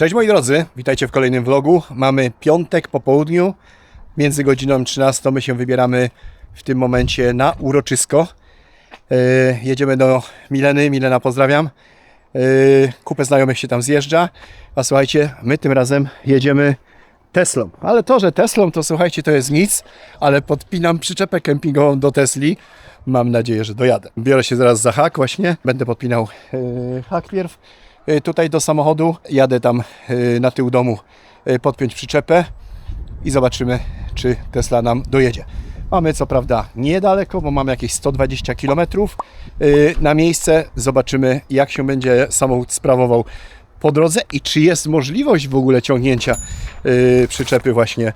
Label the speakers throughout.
Speaker 1: Cześć moi drodzy, witajcie w kolejnym vlogu. Mamy piątek po południu, między godziną 13 my się wybieramy w tym momencie na uroczysko. Yy, jedziemy do Mileny, Milena pozdrawiam. Yy, kupę znajomych się tam zjeżdża, a słuchajcie, my tym razem jedziemy Teslą. Ale to, że Teslą to słuchajcie, to jest nic, ale podpinam przyczepę kempingową do Tesli. Mam nadzieję, że dojadę. Biorę się zaraz za hak właśnie. Będę podpinał yy, hak pierw tutaj do samochodu. Jadę tam yy, na tył domu yy, podpiąć przyczepę i zobaczymy, czy Tesla nam dojedzie. Mamy co prawda niedaleko, bo mamy jakieś 120 km na miejsce. Zobaczymy, jak się będzie samochód sprawował po drodze i czy jest możliwość w ogóle ciągnięcia przyczepy właśnie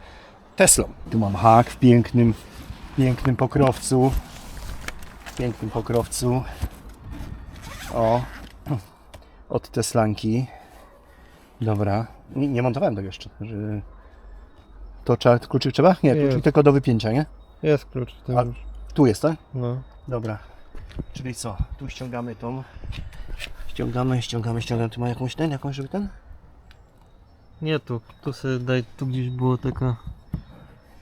Speaker 1: Teslą. Tu mam hak w pięknym, pięknym pokrowcu. Pięknym pokrowcu. O, od Teslanki. Dobra. Nie, nie montowałem tego jeszcze. To trzeba, kluczyk trzeba? Nie, kluczyk tylko do wypięcia, nie?
Speaker 2: Jest klucz w tym
Speaker 1: A-
Speaker 2: już.
Speaker 1: Tu jest, tak?
Speaker 2: No.
Speaker 1: Dobra. Czyli co? Tu ściągamy tą. Ściągamy, ściągamy, ściągamy. Tu ma jakąś ten, jakąś, żeby ten?
Speaker 2: Nie tu, tu sobie daj, tu gdzieś było taka...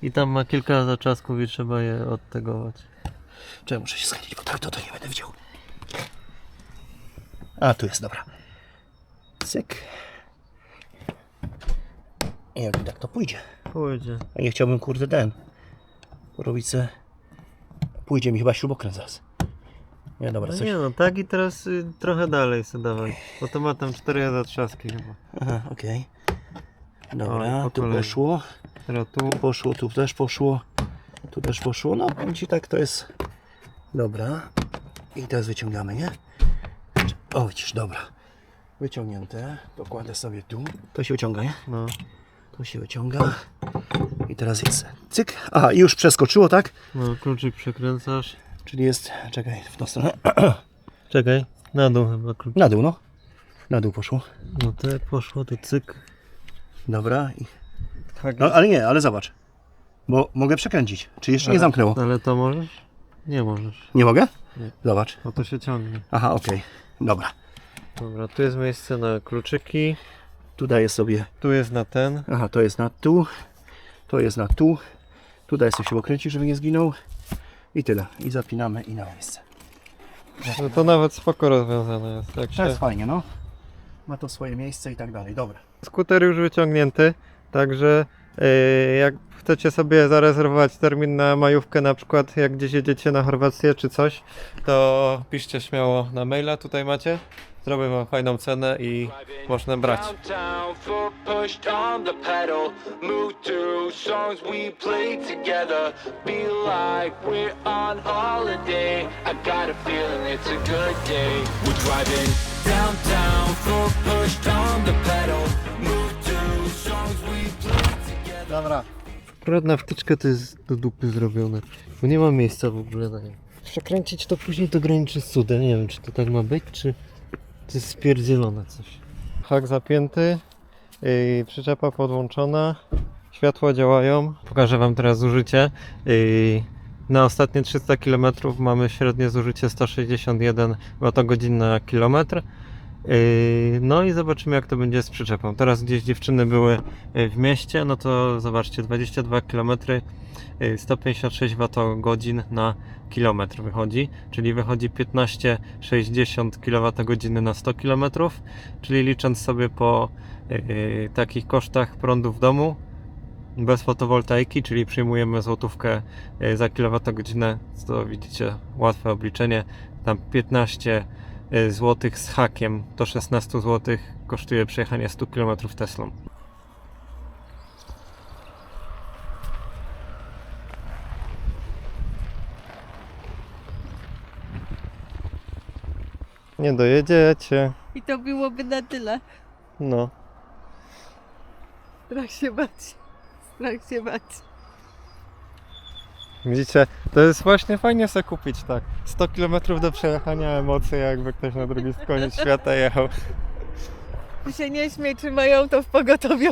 Speaker 2: I tam ma kilka zaczasków i trzeba je odtegować.
Speaker 1: Czekaj, muszę się schylić, bo tak to, to nie będę widział. A, tu jest, dobra. Cyk. I jak tak to pójdzie.
Speaker 2: Pójdzie.
Speaker 1: A nie chciałbym, kurde, ten. Porobić se... Pójdzie mi chyba śrubokręt zaraz. Nie, dobra,
Speaker 2: No
Speaker 1: coś...
Speaker 2: nie no, tak i teraz y, trochę dalej sobie dawaj. Bo to ma tam cztery zatrzaski chyba.
Speaker 1: Aha, okej. Dobra,
Speaker 2: po
Speaker 1: tu
Speaker 2: kolei.
Speaker 1: poszło.
Speaker 2: Teraz tu.
Speaker 1: Tu poszło, tu też poszło. Tu też poszło. No, powiem Ci tak, to jest... Dobra. I teraz wyciągamy, nie? O, widzisz, dobra. Wyciągnięte. Dokładę sobie tu. To się wyciąga, nie?
Speaker 2: No.
Speaker 1: To się wyciąga. I teraz jest cyk. Aha, i już przeskoczyło, tak?
Speaker 2: No, kluczyk przekręcasz.
Speaker 1: Czyli jest... Czekaj, w tą stronę.
Speaker 2: Czekaj. Na dół chyba klucz.
Speaker 1: Na dół, no. Na dół poszło.
Speaker 2: No to jak poszło, to cyk.
Speaker 1: Dobra. I...
Speaker 2: Tak
Speaker 1: No, ale nie, ale zobacz. Bo mogę przekręcić. Czy jeszcze nie zamknęło?
Speaker 2: Ale to możesz? Nie możesz.
Speaker 1: Nie mogę?
Speaker 2: Nie.
Speaker 1: Zobacz.
Speaker 2: No to się ciągnie.
Speaker 1: Aha, okej. Dobra.
Speaker 2: Dobra, tu jest miejsce na kluczyki.
Speaker 1: Tu daję sobie
Speaker 2: Tu jest na ten.
Speaker 1: Aha, to jest na tu, to jest na tu. Tutaj sobie się okręci, żeby nie zginął. I tyle. I zapinamy i na miejsce.
Speaker 2: No to nawet spoko rozwiązane jest.
Speaker 1: To
Speaker 2: się...
Speaker 1: jest fajnie, no. Ma to swoje miejsce i tak dalej. Dobra.
Speaker 2: Skuter już wyciągnięty, także jak chcecie sobie zarezerwować termin na majówkę, na przykład jak gdzieś jedziecie na Chorwację czy coś, to piszcie śmiało na maila, tutaj macie. Zrobię wam fajną cenę i można brać.
Speaker 3: Downtown, pushed on the pedal.
Speaker 1: Dobra.
Speaker 2: Akurat na wtyczkę to jest do dupy zrobione, bo nie ma miejsca w ogóle na nim. Przekręcić to później to graniczy z cudem, nie wiem czy to tak ma być, czy to jest spierdzielone coś. Hak zapięty, yy, przyczepa podłączona, światła działają. Pokażę Wam teraz zużycie. Yy, na ostatnie 300 km mamy średnie zużycie 161 Wh na kilometr. Yy, No i zobaczymy jak to będzie z przyczepą. Teraz gdzieś dziewczyny były yy, w mieście, no to zobaczcie 22 km, yy, 156 Wh na kilometr wychodzi, czyli wychodzi 15,60 kWh na 100 km, czyli licząc sobie po yy, takich kosztach prądu w domu, bez fotowoltaiki, czyli przyjmujemy złotówkę za kilowattogodzinę, to widzicie łatwe obliczenie, tam 15 zł z hakiem do 16 zł kosztuje przejechanie 100 km Teslą. Nie dojedziecie.
Speaker 4: I to byłoby na tyle.
Speaker 2: No.
Speaker 4: Strach się bać. Strach się bać.
Speaker 2: Widzicie, to jest właśnie fajnie sobie kupić tak. 100 km do przejechania emocje, jakby ktoś na drugi koniec świata jechał.
Speaker 4: Ty się nie śmiej, czy mają to w pogotowiu.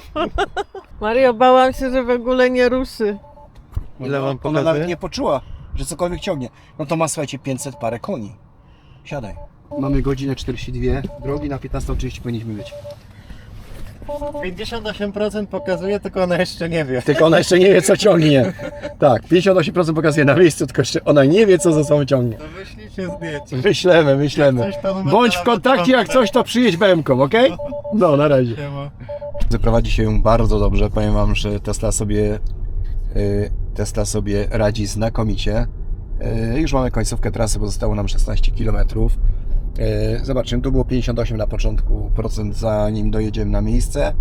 Speaker 4: Mario, bałam się, że w ogóle nie ruszy.
Speaker 2: Ile wam
Speaker 1: Ona
Speaker 2: pokazuje?
Speaker 1: nawet nie poczuła, że cokolwiek ciągnie. No to ma, słuchajcie, 500 parę koni. Siadaj. Mamy godzinę 42. Drogi na 15.30 powinniśmy być.
Speaker 2: 58% pokazuje, tylko ona jeszcze nie wie.
Speaker 1: Tylko ona jeszcze nie wie, co ciągnie. Tak, 58% pokazuje na miejscu, tylko jeszcze ona nie wie, co ze sobą ciągnie.
Speaker 2: To wyślijcie zdjęcie.
Speaker 1: Wyślemy, wyślemy.
Speaker 2: Coś, numer
Speaker 1: Bądź w kontakcie, jak coś, to przyjedź BM-ką, ok? No, na razie.
Speaker 2: Siema.
Speaker 1: Prowadzi się bardzo dobrze. Powiem Wam, że Tesla sobie, y, Tesla sobie radzi znakomicie. Y, Już mamy końcówkę trasy, bo zostało nam 16 km. Zobaczymy, tu było 58 na początku procent, zanim dojedziemy na miejsce.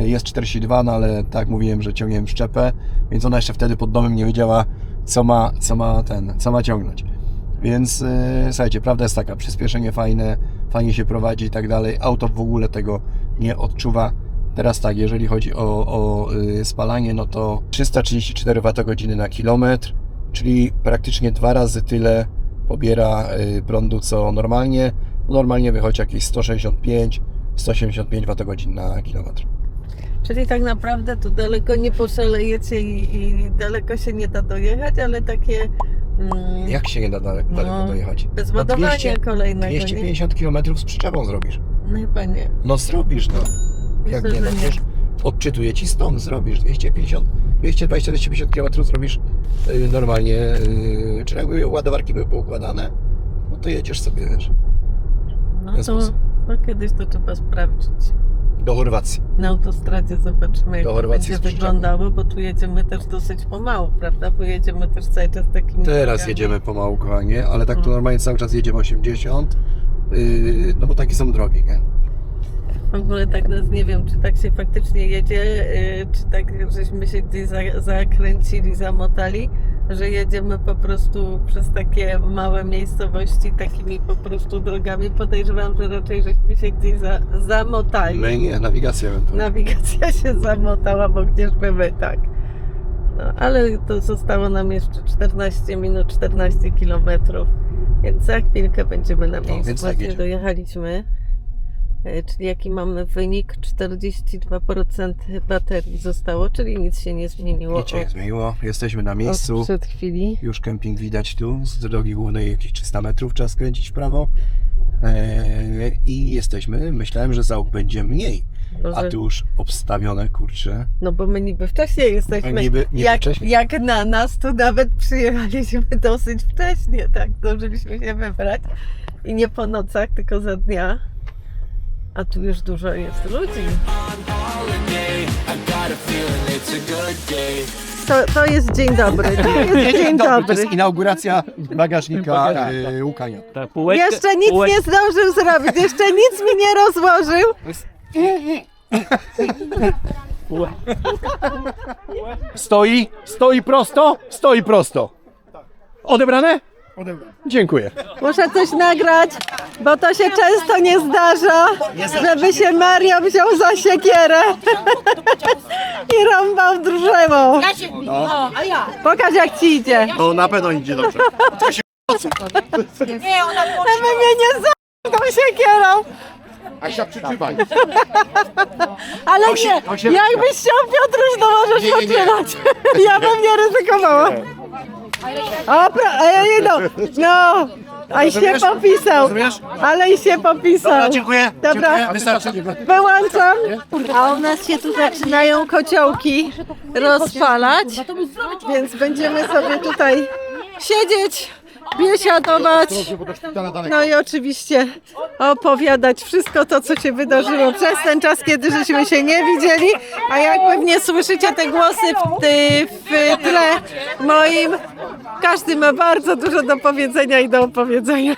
Speaker 1: Y, Jest 42, no ale tak mówiłem, że ciągniemy szczepę, więc ona jeszcze wtedy pod domem nie wiedziała, co ma, co ma ten, co ma ciągnąć. Więc yy, słuchajcie, prawda jest taka, przyspieszenie fajne, fajnie się prowadzi i tak dalej. Auto w ogóle tego nie odczuwa. Teraz tak, jeżeli chodzi o, o y, spalanie, no to 334 Wh na kilometr, czyli praktycznie dwa razy tyle pobiera y, prądu co normalnie. Normalnie wychodzi jakieś 165 175 Wh na kilometr.
Speaker 4: Czyli tak naprawdę tu daleko nie poszalejecie i, i daleko się nie da dojechać, ale takie mm,
Speaker 1: Jak się nie da daleko, daleko
Speaker 4: No,
Speaker 1: dojechać?
Speaker 4: bez
Speaker 1: No
Speaker 4: ładowania
Speaker 1: 200
Speaker 4: kolejnego.
Speaker 1: 250 km z przyczepą zrobisz.
Speaker 4: No chyba nie.
Speaker 1: No zrobisz, no. Jak
Speaker 4: Myślę,
Speaker 1: nie, no przecież odczytuję ci stąd, zrobisz 250, 220-250 km zrobisz yy, normalnie, yy, czy jakby ładowarki były poukładane, no to jedziesz sobie, wiesz,
Speaker 4: No to, to kiedyś to trzeba sprawdzić.
Speaker 1: do Chorwacji.
Speaker 4: Na autostradzie zobaczymy jak to będzie wyglądało, bo tu jedziemy też dosyć pomału, prawda? Bo jedziemy też cały czas takimi
Speaker 1: Teraz
Speaker 4: drogami.
Speaker 1: jedziemy pomału, kochanie, ale tak to
Speaker 4: Mm.
Speaker 1: normalnie cały czas jedziemy 80, yy, no bo takie są drogi, nie?
Speaker 4: W ogóle tak nas nie wiem, czy tak się faktycznie jedzie, yy, czy tak żeśmy się gdzieś za, zakręcili, zamotali, że jedziemy po prostu przez takie małe miejscowości, takimi po prostu drogami. Podejrzewam, że raczej żeśmy się gdzieś za, zamotali.
Speaker 1: My nie, nawigacja ewentualnie.
Speaker 4: Nawigacja się zamotała, bo gdzież były, tak. No, ale to zostało nam jeszcze 14 minut, 14 kilometrów, więc za chwilkę będziemy na miejscu.
Speaker 1: No, więc tak
Speaker 4: Właśnie
Speaker 1: jedziemy.
Speaker 4: dojechaliśmy, e, czyli jaki mamy wynik? 42% baterii zostało, czyli nic się nie zmieniło
Speaker 1: Nic się nie zmieniło, jesteśmy na miejscu.
Speaker 4: przed chwili.
Speaker 1: Już kemping widać tu, z drogi głównej jakieś 300 metrów trzeba skręcić w prawo. Eee, I jesteśmy, myślałem, że załóg będzie mniej, a
Speaker 4: Może-
Speaker 1: tu już obstawione, kurczę.
Speaker 4: No bo my niby wcześniej jesteśmy.
Speaker 1: Niby- niby
Speaker 4: jak,
Speaker 1: wcześniej.
Speaker 4: jak na nas, to nawet przyjechaliśmy dosyć wcześnie, tak? Zdążyliśmy się wybrać. I nie po nocach, tylko za dnia. A tu już dużo jest ludzi. To, to jest dzień dobry. To jest dzień
Speaker 1: To
Speaker 4: dobry.
Speaker 1: jest inauguracja bagażnika e, Łukania.
Speaker 5: Tak,
Speaker 4: Jeszcze nic nie zdążył zrobić, jeszcze nic mi nie rozłożył.
Speaker 1: Stoi, stoi prosto, stoi prosto. Odebrane? Odebrane. Dziękuję.
Speaker 4: Muszę coś nagrać, bo to się często nie zdarza, żeby się Mario wziął za siekierę i rąbał drzewo.
Speaker 6: O, a ja.
Speaker 4: Pokaż jak ci idzie.
Speaker 1: No na pewno idzie dobrze.
Speaker 6: Nie, ona
Speaker 4: Żeby mnie nie za tą siekierą.
Speaker 1: Asia, przytrzymaj.
Speaker 4: Ale
Speaker 1: Osiem-
Speaker 4: nie,
Speaker 1: osiem-
Speaker 4: jakbyś chciał Piotruś, to możesz
Speaker 1: Nie, nie, nie.
Speaker 4: potrzymać. Ja bym nie ryzykowała. O, pra, ej, no, no, a i się
Speaker 1: Rozumiesz?
Speaker 4: popisał.
Speaker 1: Rozumiesz?
Speaker 4: Ale i się popisał.
Speaker 1: Dobra, dziękuję.
Speaker 4: Dobra.
Speaker 1: Dziękuję. Wystarczy.
Speaker 4: Wyłączam. A u nas się tu zaczynają kociołki rozpalać, więc będziemy sobie tutaj siedzieć, biesiadować, no i oczywiście opowiadać wszystko to, co się wydarzyło przez ten czas, kiedy żeśmy się nie widzieli, a jak pewnie słyszycie te głosy w, ty, w tle moim, każdy ma bardzo dużo do powiedzenia i do opowiedzenia.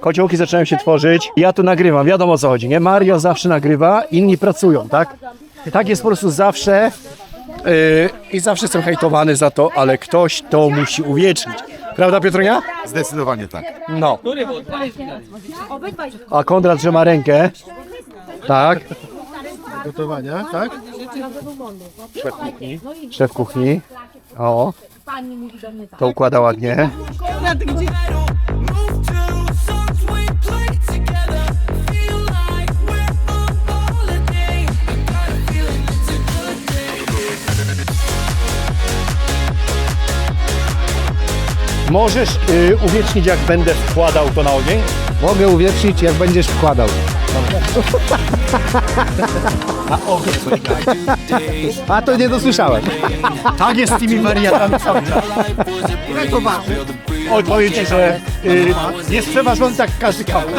Speaker 1: Kociołki zaczynają się tworzyć. Ja tu nagrywam, wiadomo o co chodzi, nie? Mario zawsze nagrywa, inni pracują, tak? Tak jest po prostu zawsze yy, i zawsze jestem hejtowany za to, ale ktoś to musi uwiecznić. Prawda Piotrunia?
Speaker 7: Zdecydowanie tak.
Speaker 1: No. A Konrad, że ma rękę. Tak,
Speaker 7: Gotowania, tak?
Speaker 1: szef kuchni. O, to układa ładnie. Możesz yy, uwiecznić, jak będę wkładał to na ogień?
Speaker 7: Mogę uwiecznić, jak będziesz wkładał. A to nie dosłyszałem.
Speaker 1: Tak jest z tymi wariatami cały czas. Oj, powiem ci, że y, jest przeważony tak każdy kawał.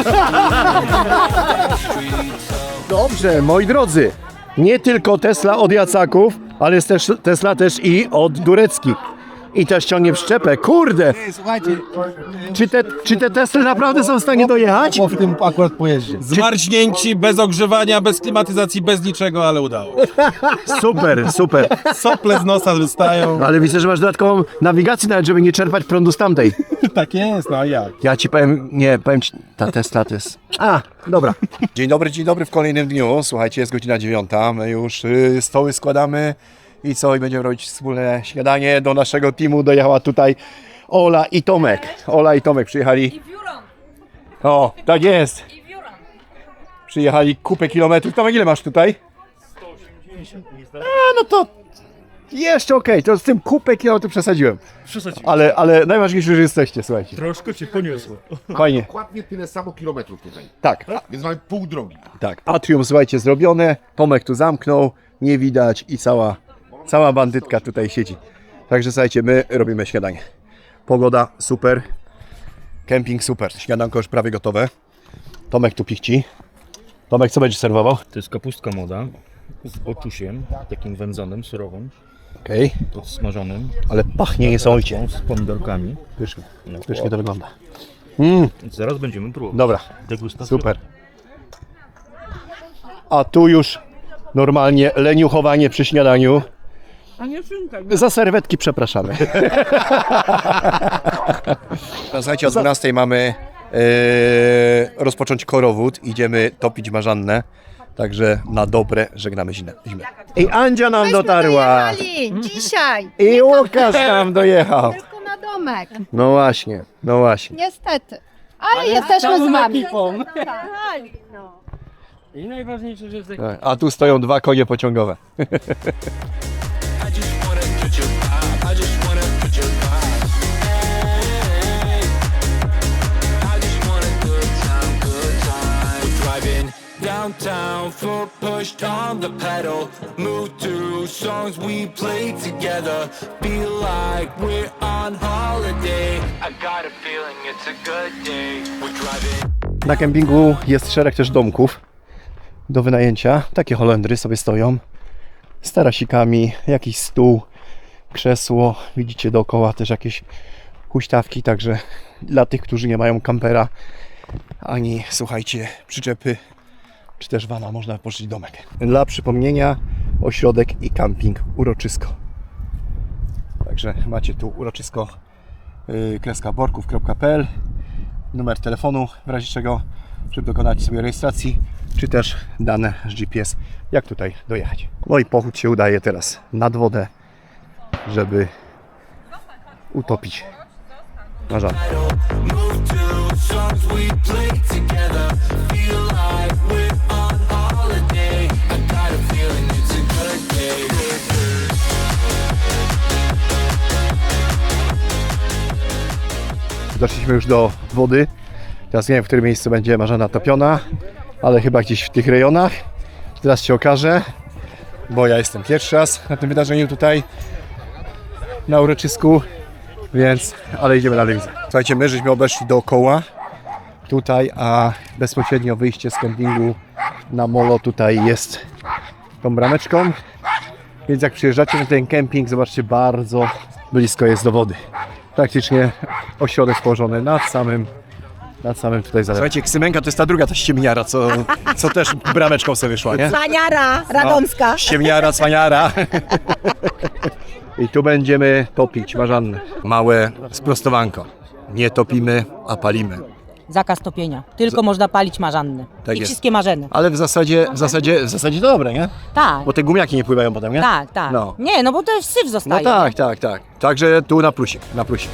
Speaker 1: Dobrze, moi drodzy. Nie tylko Tesla od Jacaków, ale jest też Tesla też i od Dureckich. I też ciągnie w szczepę. Kurde!
Speaker 7: Słuchajcie,
Speaker 1: Czy te, czy te Tesly naprawdę są w stanie dojechać?
Speaker 7: po w tym akurat pojeździe.
Speaker 5: Zmarznięci, bez ogrzewania, bez klimatyzacji, bez niczego, ale udało.
Speaker 1: Super, super.
Speaker 5: Sople z nosa wystają.
Speaker 1: Ale widzę, że masz dodatkową nawigację nawet, żeby nie czerpać prądu z tamtej.
Speaker 5: Tak jest, no a jak?
Speaker 1: Ja ci powiem, nie, powiem ci, ta Tesla to jest... A, dobra. Dzień dobry, dzień dobry w kolejnym dniu. Słuchajcie, jest godzina dziewiąta, my już y, stoły składamy i co, i będziemy robić wspólne śniadanie. Do naszego teamu dojechała tutaj Ola i Tomek. Ola i Tomek przyjechali. O, tak jest. Przyjechali kupę kilometrów. Tomek, ile masz tutaj? 180. A, no to jeszcze okej, to z tym kupę kilometrów przesadziłem. Ale, ale najważniejsze, że jesteście, słuchajcie.
Speaker 6: Troszkę cię poniosło.
Speaker 1: Fajnie.
Speaker 7: Dokładnie tyle samo kilometrów tutaj.
Speaker 1: Tak,
Speaker 7: Więc mamy pół drogi.
Speaker 1: tak. Atrium, słuchajcie, zrobione. Tomek tu zamknął, nie widać i cała, cała bandytka tutaj siedzi. Także słuchajcie, my robimy śniadanie. Pogoda super, kemping super. Śniadanko już prawie gotowe. Tomek tu pichci. Tomek, co będzie serwował?
Speaker 6: To jest kapustka młoda z boczusiem, takim wędzonym, surowym,
Speaker 1: Okej,
Speaker 6: podsmażonym,
Speaker 1: ale pachnie niesamowicie.
Speaker 6: z pomidorkami.
Speaker 1: Pysznie,
Speaker 6: No,
Speaker 1: pysznie to wygląda. Mm,
Speaker 6: Zaraz będziemy próbować.
Speaker 1: dobra,
Speaker 6: Degustacja.
Speaker 1: super. A tu już normalnie leniuchowanie przy śniadaniu. Za serwetki przepraszamy. Słuchajcie, o 12 mamy e, rozpocząć korowód. Idziemy topić marzannę. Także na dobre żegnamy zimę. zimę. I Andzia nam dotarła.
Speaker 8: dojechali dzisiaj,
Speaker 1: I Łukasz nam dojechał.
Speaker 8: tylko na domek,
Speaker 1: No właśnie, no właśnie.
Speaker 8: niestety. Ale jesteśmy z wami.
Speaker 6: I najważniejsze, że jest
Speaker 1: Tak, A tu stoją dwa konie pociągowe.
Speaker 3: downtown, foot pushed on the pedal. Move songs we together. Feel like we're on holiday. I got a feeling it's a good day. We're driving.
Speaker 1: Na kempingu jest szereg też domków do wynajęcia. Takie Holendry sobie stoją. Z tarasikami, jakiś stół, krzesło. Widzicie dookoła też jakieś huśtawki, także dla tych, którzy nie mają kampera ani, słuchajcie, przyczepy czy też wana, można pożyczyć domek. Dla przypomnienia ośrodek i camping Uroczysko. Także macie tu uroczysko yy, kreska borków.pl numer telefonu, w razie czego, żeby dokonać sobie rejestracji, czy też dane z GPS, jak tutaj dojechać. No i pochód się udaje teraz nad wodę, żeby utopić marzanę.
Speaker 3: Move
Speaker 1: Doszliśmy już do wody. Teraz nie wiem, w którym miejscu będzie marzana topiona, ale chyba gdzieś w tych rejonach. Teraz się okaże, bo ja jestem pierwszy raz na tym wydarzeniu tutaj na uroczysku, więc, ale idziemy dalej. Słuchajcie, my żeśmy obeszli dookoła tutaj, a bezpośrednio wyjście z kempingu na molo tutaj jest tą brameczką. Więc jak przyjeżdżacie na ten kemping, zobaczcie, bardzo blisko jest do wody. Praktycznie ośrodek położony nad samym, nad samym tutaj zalewem. Słuchajcie, Ksymenka to jest ta druga ta ściemniara, co, co też brameczką sobie wyszła, nie?
Speaker 4: Cwaniara radomska.
Speaker 1: Ściemniara, cwaniara. I tu będziemy topić marzannę. Małe sprostowanko. Nie topimy, a palimy.
Speaker 9: Zakaz topienia. Tylko można palić marzanny.
Speaker 1: Tak
Speaker 9: I
Speaker 1: jest.
Speaker 9: wszystkie marzeny.
Speaker 1: Ale w zasadzie, w zasadzie, w zasadzie dobre, nie?
Speaker 9: Tak,
Speaker 1: Bo te gumiaki nie pływają potem, nie?
Speaker 9: tak, tak.
Speaker 1: No.
Speaker 9: Nie, no bo to jest syf
Speaker 1: No
Speaker 9: zostaje.
Speaker 1: tak, tak, tak. Także tu na plusik, na plusik.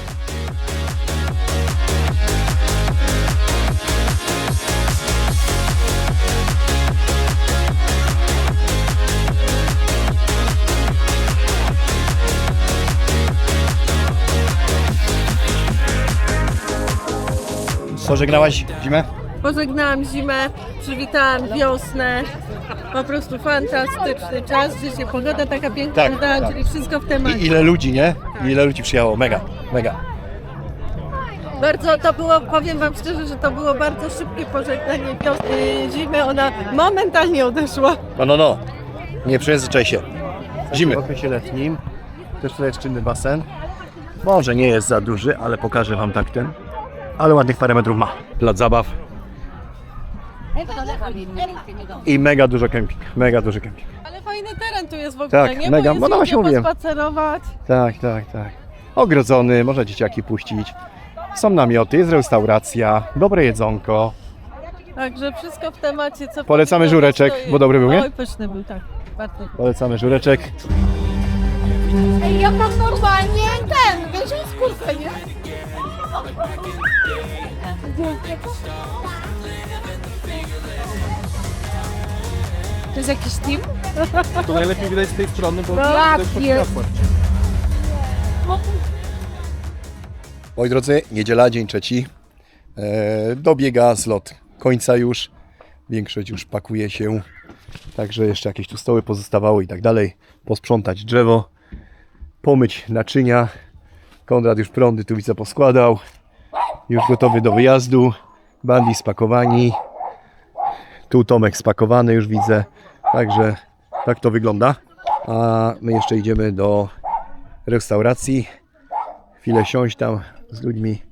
Speaker 1: Pożegnałaś zimę?
Speaker 4: Pożegnałam zimę, przywitałam wiosnę. Po prostu fantastyczny czas, życie, pogoda taka piękna,
Speaker 1: Tak, tak.
Speaker 4: czyli wszystko w temacie.
Speaker 1: I ile ludzi, nie? I ile ludzi przyjechało, mega, mega.
Speaker 4: Bardzo to było, powiem Wam szczerze, że to było bardzo szybkie pożegnanie wiosny, yy, zimy. Ona momentalnie odeszła.
Speaker 1: No, no, no. Nie przyzwyczaj się. Zimy. W okresie letnim też tutaj jest czynny basen. Może nie jest za duży, ale pokażę Wam tak ten. Ale ładnych parę metrów ma. Plac zabaw. I mega dużo kemping. Mega duży kemping.
Speaker 4: Ale fajny teren tu jest w ogóle,
Speaker 1: Tak,
Speaker 4: nie?
Speaker 1: mega.
Speaker 4: Bo
Speaker 1: No, no właśnie mówiłem.
Speaker 4: pospacerować.
Speaker 1: Tak, tak, tak. Ogrodzony, można dzieciaki puścić. Są namioty, jest restauracja, dobre jedzonko.
Speaker 4: Także wszystko w temacie, co
Speaker 1: Polecamy żureczek, bo dobry był, nie?
Speaker 4: Oj, pyszny był, tak. Bardzo.
Speaker 1: Polecamy żureczek.
Speaker 8: Ej, ja mam normalnie ten, wiesz, skórkę, nie? To jest jakiś team?
Speaker 5: To najlepiej widać z tej strony, bo
Speaker 8: Ja
Speaker 5: jest pod
Speaker 8: pier-
Speaker 5: światłem.
Speaker 1: Moi drodzy, niedziela, dzień trzeci. E, dobiega zlot końca już. Większość już pakuje się. Także jeszcze jakieś tu stoły pozostawały i tak dalej. Posprzątać drzewo, pomyć naczynia. Konrad już prądy tu widzę poskładał. Już gotowy do wyjazdu. Bandi spakowani. Tu Tomek spakowany już widzę. Także tak to wygląda. A my jeszcze idziemy do restauracji chwilę siąść tam z ludźmi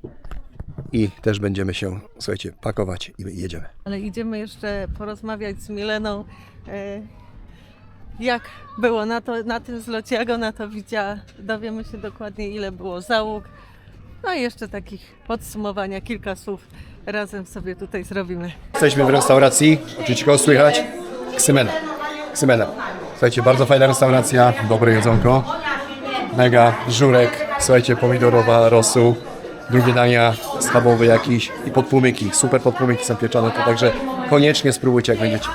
Speaker 1: i też będziemy się, słuchajcie, pakować i jedziemy.
Speaker 4: Ale idziemy jeszcze porozmawiać z Mileną, e, jak było na, to, na tym zlocie, jak ona to widziała. Dowiemy się dokładnie, ile było załóg. No i jeszcze takich podsumowania, kilka słów razem sobie tutaj zrobimy.
Speaker 1: Jesteśmy w restauracji, oczywiście kogo słychać? Ksymena. Ksymena. Słuchajcie, bardzo fajna restauracja, dobre jedzonko, mega żurek, słuchajcie, pomidorowa, rosół, drugie dania, schabowy jakiś i podpłomyki, super podpłomyki są pieczone, to także koniecznie spróbujcie jak będziecie.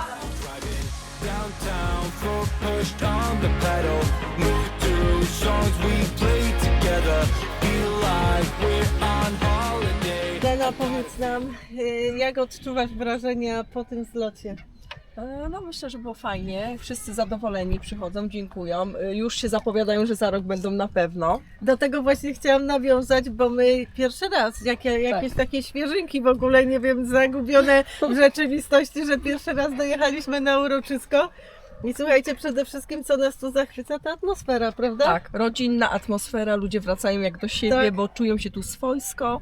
Speaker 4: E, jak odczuwasz wrażenia po tym zlocie?
Speaker 10: E, No myślę, że było fajnie. Wszyscy zadowoleni przychodzą, dziękują. E, Już się zapowiadają, że za rok będą na pewno.
Speaker 4: Do tego właśnie chciałam nawiązać, bo my pierwszy raz, jakie, jakieś takie świeżynki w ogóle, nie wiem, zagubione w rzeczywistości, że pierwszy raz dojechaliśmy na uroczysko. I słuchajcie, przede wszystkim co nas tu zachwyca, ta atmosfera, prawda?
Speaker 10: Tak, rodzinna atmosfera, ludzie wracają jak do siebie,
Speaker 4: Tak.
Speaker 10: bo czują się tu swojsko.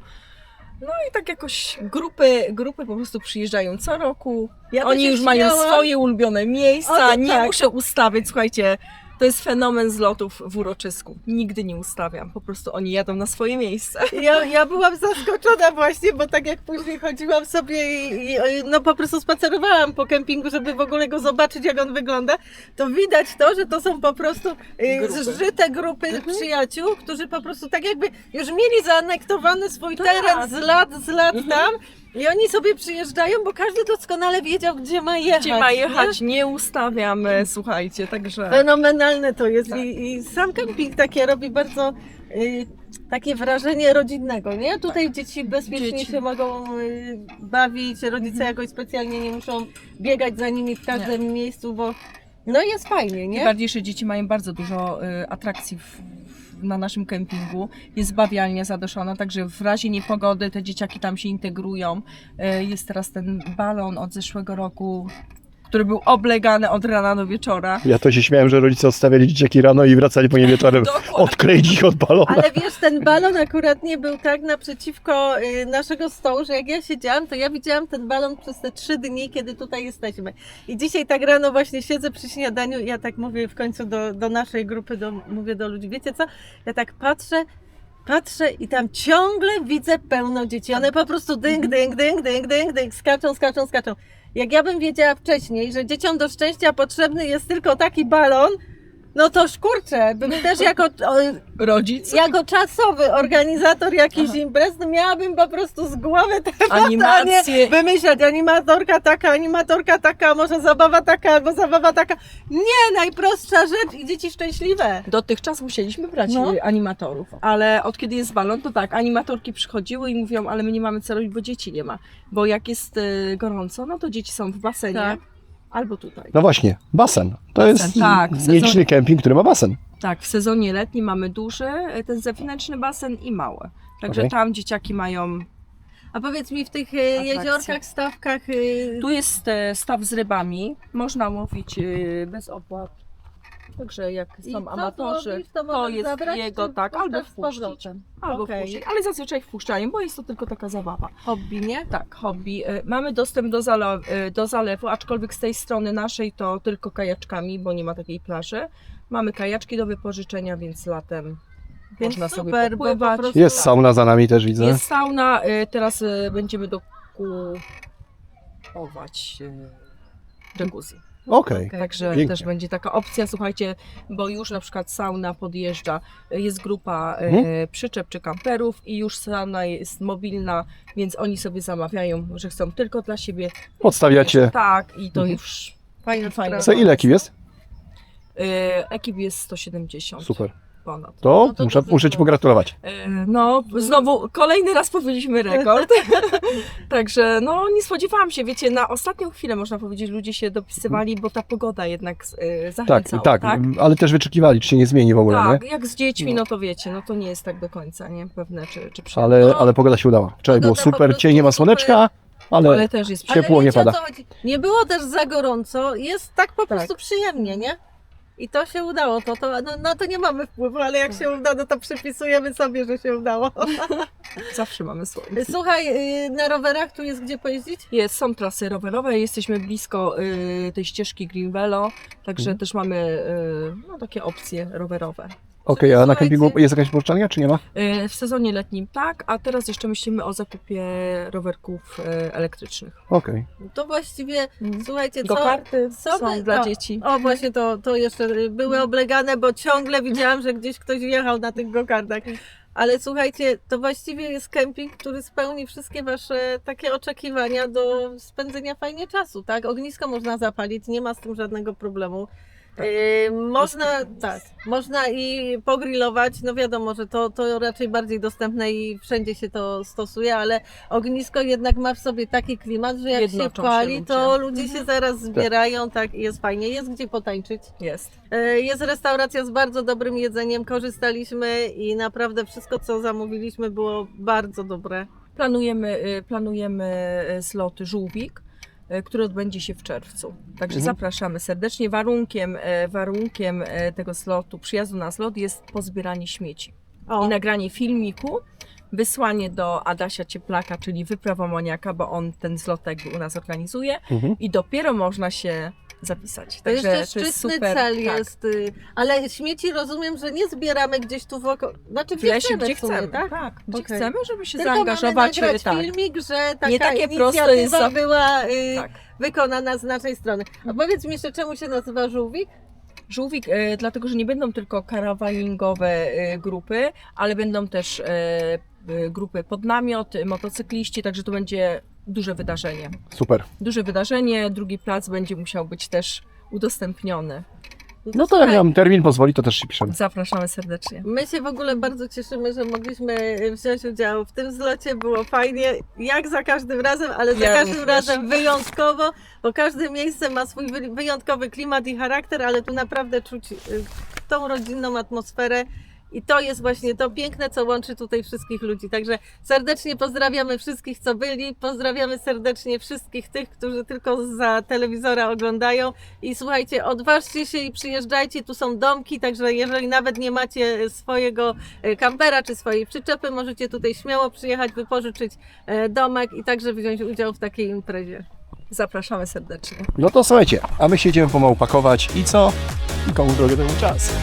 Speaker 10: No i tak jakoś grupy, grupy po prostu przyjeżdżają co roku.
Speaker 4: Ja
Speaker 10: Oni już mają
Speaker 4: śmiałam.
Speaker 10: swoje ulubione miejsca,
Speaker 4: O, to
Speaker 10: nie
Speaker 4: tak.
Speaker 10: muszę ustawiać. Słuchajcie, to jest fenomen zlotów w uroczysku. Nigdy nie ustawiam, po prostu oni jadą na swoje miejsce.
Speaker 4: Ja, ja byłam zaskoczona właśnie, bo tak jak później chodziłam sobie i, i no po prostu spacerowałam po kempingu, żeby w ogóle go zobaczyć, jak on wygląda, to widać to, że to są po prostu y,
Speaker 10: Grupy.
Speaker 4: zżyte grupy przyjaciół, którzy po prostu tak jakby już mieli zaanektowany swój
Speaker 10: Tak.
Speaker 4: teren z lat, z lat tam i oni sobie przyjeżdżają, bo każdy doskonale wiedział, gdzie ma jechać.
Speaker 10: Gdzie ma
Speaker 4: nie?
Speaker 10: jechać, nie ustawiamy, słuchajcie, także...
Speaker 4: Fenomenalne to jest I, i sam kemping takie robi bardzo y, takie wrażenie rodzinnego, nie? Tutaj dzieci bezpiecznie
Speaker 10: Dzieci.
Speaker 4: się mogą y, bawić, rodzice jakoś specjalnie nie muszą biegać za nimi w każdym miejscu, bo no jest fajnie, nie?
Speaker 10: Najważniejsze dzieci mają bardzo dużo y, atrakcji w, na naszym kempingu. Jest bawialnia zadaszona, także w razie niepogody te dzieciaki tam się integrują. Y, jest teraz ten balon od zeszłego roku, który był oblegany od rana do wieczora.
Speaker 1: Ja to się śmiałem, że rodzice odstawiali dzieciaki rano i wracali po nie wieczorem odkleić ich od balona.
Speaker 4: Ale wiesz, ten balon akurat nie był tak naprzeciwko y, naszego stołu, że jak ja siedziałam, to ja widziałam ten balon przez te trzy dni, kiedy tutaj jesteśmy. I dzisiaj tak rano właśnie siedzę przy śniadaniu i ja tak mówię w końcu do, do naszej grupy, do, mówię do ludzi, wiecie co, ja tak patrzę, patrzę i tam ciągle widzę pełno dzieci. One po prostu dynk, dynk, dynk, dynk, dynk, dynk, skaczą, skaczą, skaczą. Jak ja bym wiedziała wcześniej, że dzieciom do szczęścia potrzebny jest tylko taki balon, No toż kurczę, bym też jako, o,
Speaker 10: Rodzic,
Speaker 4: jako czasowy organizator jakichś imprez, no miałabym po prostu z głowy te
Speaker 10: animacje.
Speaker 4: wymyślać animatorka taka, animatorka taka, może zabawa taka, albo zabawa taka. Nie, najprostsza rzecz i dzieci szczęśliwe.
Speaker 10: Dotychczas musieliśmy brać
Speaker 4: No.
Speaker 10: y, animatorów, ale od kiedy jest balon, to tak, animatorki przychodziły i mówią, ale my nie mamy co robić, bo dzieci nie ma. Bo jak jest y, gorąco, no to dzieci są w basenie
Speaker 4: Tak.
Speaker 10: Albo tutaj.
Speaker 1: No właśnie, basen. To
Speaker 10: Basen,
Speaker 1: jest
Speaker 10: tak,
Speaker 1: nieliczny kemping, który ma basen.
Speaker 10: Tak, w sezonie letnim mamy duży, y, ten zewnętrzny basen i mały. Także
Speaker 1: Okej.
Speaker 10: tam dzieciaki mają.
Speaker 4: A powiedz mi, w tych e,
Speaker 10: Atrakcje.
Speaker 4: jeziorkach, stawkach, e,
Speaker 10: Tu jest e, staw z rybami, można łowić bez opłat. Także jak
Speaker 4: i
Speaker 10: są
Speaker 4: co
Speaker 10: amatorzy,
Speaker 4: to,
Speaker 10: to
Speaker 4: możesz
Speaker 10: jest
Speaker 4: zabrać,
Speaker 10: jego,
Speaker 4: czy
Speaker 10: tak, albo
Speaker 4: puszczasz z
Speaker 10: wpuścić.
Speaker 4: powrotem?
Speaker 10: Albo
Speaker 4: Okej.
Speaker 10: wpuścić, ale zazwyczaj wpuszczają, bo jest to tylko taka zabawa.
Speaker 4: Hobby, nie?
Speaker 10: Tak, hobby. E, Mamy dostęp do, zale- e, do zalewu, aczkolwiek z tej strony naszej to tylko kajaczkami, bo nie ma takiej plaży. Mamy kajaczki do wypożyczenia, więc latem
Speaker 4: Więc
Speaker 10: można sobie
Speaker 4: super, bo po
Speaker 10: popływać.
Speaker 4: prostu-
Speaker 1: Jest sauna za nami też widzę.
Speaker 10: Jest sauna, e, teraz będziemy dokupować jacuzzi.
Speaker 1: Okej.
Speaker 10: Także
Speaker 1: Pięknie.
Speaker 10: też będzie taka opcja, słuchajcie, bo już na przykład sauna podjeżdża, jest grupa e,
Speaker 1: Mhm.
Speaker 10: przyczep czy kamperów i już sauna jest mobilna, więc oni sobie zamawiają, że chcą tylko dla siebie.
Speaker 1: Podstawiacie.
Speaker 10: Tak, i to
Speaker 1: Mhm.
Speaker 10: już
Speaker 4: Fajna
Speaker 10: Fajne.
Speaker 1: Co ile ekip jest?
Speaker 10: e, ekip jest 170
Speaker 1: Super.
Speaker 10: Ponad.
Speaker 1: To,
Speaker 4: No to
Speaker 1: muszę, muszę ci
Speaker 4: było.
Speaker 1: pogratulować.
Speaker 10: E, No, znowu kolejny raz powiedzieliśmy rekord. Także no nie spodziewałam się, wiecie, na ostatnią chwilę można powiedzieć, ludzie się dopisywali, bo ta pogoda jednak e,
Speaker 1: Tak,
Speaker 10: zachęcała.
Speaker 1: tak, ale też wyczekiwali, czy się nie zmieni w ogóle,
Speaker 10: Tak,
Speaker 1: nie?
Speaker 10: jak z dziećmi,
Speaker 1: No.
Speaker 10: no to wiecie, no to nie jest tak do końca, nie? Pewne czy, czy przed.
Speaker 1: Ale,
Speaker 4: No.
Speaker 1: ale pogoda się udała. Wczoraj było
Speaker 4: Pogoda po
Speaker 1: super, cień, nie ma słoneczka, ale,
Speaker 10: Ale też jest
Speaker 1: Ale- Ciepło nie
Speaker 4: wiecie, o
Speaker 1: pada.
Speaker 4: Nie było też za gorąco, jest tak po prostu przyjemnie, nie? I to się udało, to, to, no, na to nie mamy wpływu, ale jak się uda, no to przypisujemy sobie, że się udało.
Speaker 10: zawsze mamy słońce.
Speaker 4: Słuchaj, y, na rowerach tu jest gdzie pojeździć?
Speaker 10: Jest, są trasy rowerowe, jesteśmy blisko y, tej ścieżki Green Velo, także
Speaker 1: Mhm.
Speaker 10: też mamy y, no, takie opcje rowerowe.
Speaker 1: Okej, a na
Speaker 4: Słuchajcie-
Speaker 1: kempingu jest jakaś poruczania, czy nie ma?
Speaker 10: Y, w sezonie letnim tak, a teraz jeszcze myślimy o zakupie rowerków y, elektrycznych.
Speaker 1: Okej.
Speaker 4: To właściwie,
Speaker 10: Mhm.
Speaker 4: słuchajcie, co...
Speaker 10: Go-karty
Speaker 4: co
Speaker 10: są
Speaker 4: by-
Speaker 10: dla
Speaker 4: o,
Speaker 10: dzieci.
Speaker 4: O, właśnie to, to jeszcze y, były oblegane, bo ciągle widziałam, że gdzieś ktoś jechał na tych gokardach. Ale słuchajcie, to właściwie jest kemping, który spełni wszystkie Wasze takie oczekiwania do spędzenia fajnie czasu, tak? Ognisko można zapalić, nie ma z tym żadnego problemu. Yy, można, tak, można i pogrillować, no wiadomo, że to, to raczej bardziej dostępne i wszędzie się to stosuje, ale ognisko jednak ma w sobie taki klimat, że jak się
Speaker 10: Jednoczą się
Speaker 4: pali,
Speaker 10: ludzie.
Speaker 4: to ludzie się zaraz zbierają, tak, i jest fajnie, jest gdzie potańczyć.
Speaker 10: Jest.
Speaker 4: E, Jest restauracja z bardzo dobrym jedzeniem, korzystaliśmy i naprawdę wszystko, co zamówiliśmy, było bardzo dobre.
Speaker 10: Planujemy, y, planujemy y, sloty żółwik, który odbędzie się w czerwcu. Także
Speaker 1: Mhm.
Speaker 10: zapraszamy serdecznie. Warunkiem, y, warunkiem y, tego slotu, przyjazdu na slot jest pozbieranie śmieci
Speaker 4: O,
Speaker 10: i nagranie filmiku, wysłanie do Adasia Cieplaka, czyli wyprawomaniaka, bo on ten slot jakby u nas organizuje
Speaker 1: Mhm.
Speaker 10: i dopiero można się zapisać.
Speaker 4: to
Speaker 10: Także
Speaker 4: jeszcze
Speaker 10: to jest super.
Speaker 4: cel
Speaker 10: tak.
Speaker 4: jest, y, ale śmieci rozumiem, że nie zbieramy gdzieś tu wokół, znaczy
Speaker 10: W
Speaker 4: gdzie
Speaker 10: lesie,
Speaker 4: chcemy,
Speaker 10: gdzie
Speaker 4: w sumie,
Speaker 10: chcemy,
Speaker 4: tak?
Speaker 10: tak? Gdzie
Speaker 4: Okej.
Speaker 10: chcemy, żeby się
Speaker 4: Tylko
Speaker 10: zaangażować.
Speaker 4: mamy nagrać
Speaker 10: tak.
Speaker 4: filmik, że taka
Speaker 10: Nie takie proste
Speaker 4: inicjatywa
Speaker 10: jest za-
Speaker 4: była y,
Speaker 10: Tak.
Speaker 4: wykonana z naszej strony. A powiedz mi jeszcze, czemu się nazywa żółwik?
Speaker 10: Żółwik, e, dlatego że nie będą tylko karawaningowe e, grupy, ale będą też e, grupy pod namiot, e, motocykliści, także to będzie duże wydarzenie.
Speaker 1: Super.
Speaker 10: Duże wydarzenie, drugi plac będzie musiał być też udostępniony.
Speaker 1: No to jak
Speaker 4: słuchaj,
Speaker 1: nam termin pozwoli, to też się piszemy.
Speaker 10: Zapraszamy serdecznie.
Speaker 4: My się w ogóle bardzo cieszymy, że mogliśmy wziąć udział w tym zlocie. Było fajnie, jak za każdym razem, ale za
Speaker 10: Ja
Speaker 4: każdym
Speaker 10: również.
Speaker 4: razem wyjątkowo, bo każde miejsce ma swój wy- wyjątkowy klimat i charakter, ale tu naprawdę czuć y, tą rodzinną atmosferę. I to jest właśnie to piękne, co łączy tutaj wszystkich ludzi. Także serdecznie pozdrawiamy wszystkich, co byli. Pozdrawiamy serdecznie wszystkich tych, którzy tylko za telewizora oglądają. I słuchajcie, odważcie się i przyjeżdżajcie. Tu są domki, także jeżeli nawet nie macie swojego e, kampera czy swojej przyczepy, możecie tutaj śmiało przyjechać, wypożyczyć e, domek i także wziąć udział w takiej imprezie.
Speaker 10: Zapraszamy serdecznie.
Speaker 1: No to słuchajcie, a my się idziemy pomału pakować i co? I komu drogę temu czas.